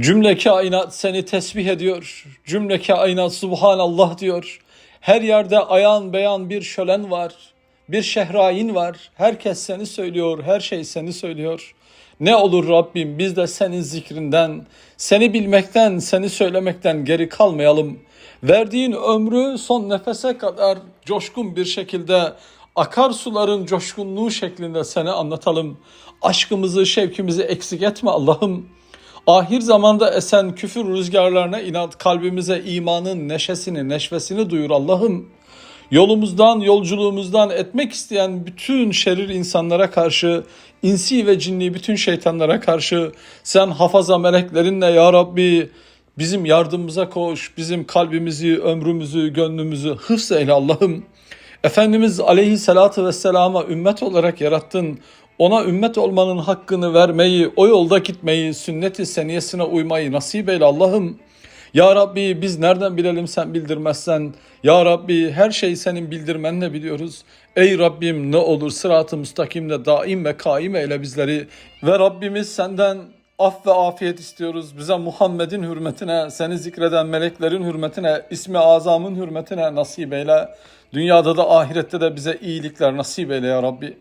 Cümle kainat seni tesbih ediyor. Cümle kainat subhanallah diyor. Her yerde ayan beyan bir şölen var. Bir şehrain var. Herkes seni söylüyor. Her şey seni söylüyor. Ne olur Rabbim biz de senin zikrinden, seni bilmekten, seni söylemekten geri kalmayalım. Verdiğin ömrü son nefese kadar coşkun bir şekilde akarsuların coşkunluğu şeklinde seni anlatalım. Aşkımızı, şevkimizi eksik etme Allah'ım. Ahir zamanda esen küfür rüzgarlarına inat kalbimize imanın neşesini, neşvesini duyur Allah'ım. Yolumuzdan, yolculuğumuzdan etmek isteyen bütün şerir insanlara karşı, insi ve cinni bütün şeytanlara karşı sen hafaza meleklerinle ya Rabbi bizim yardımımıza koş, bizim kalbimizi, ömrümüzü, gönlümüzü hıfz eyle Allah'ım. Efendimiz aleyhissalatü vesselama ümmet olarak yarattın. Ona ümmet olmanın hakkını vermeyi, o yolda gitmeyi, sünnet-i seniyesine uymayı nasip eyle Allah'ım. Ya Rabbi biz nereden bilelim sen bildirmezsen. Ya Rabbi her şeyi senin bildirmenle biliyoruz. Ey Rabbim ne olur sırat-ı müstakimde daim ve kaim eyle bizleri. Ve Rabbimiz senden af ve afiyet istiyoruz. Bize Muhammed'in hürmetine, seni zikreden meleklerin hürmetine, ismi azamın hürmetine nasip eyle. Dünyada da ahirette de bize iyilikler nasip eyle ya Rabbi.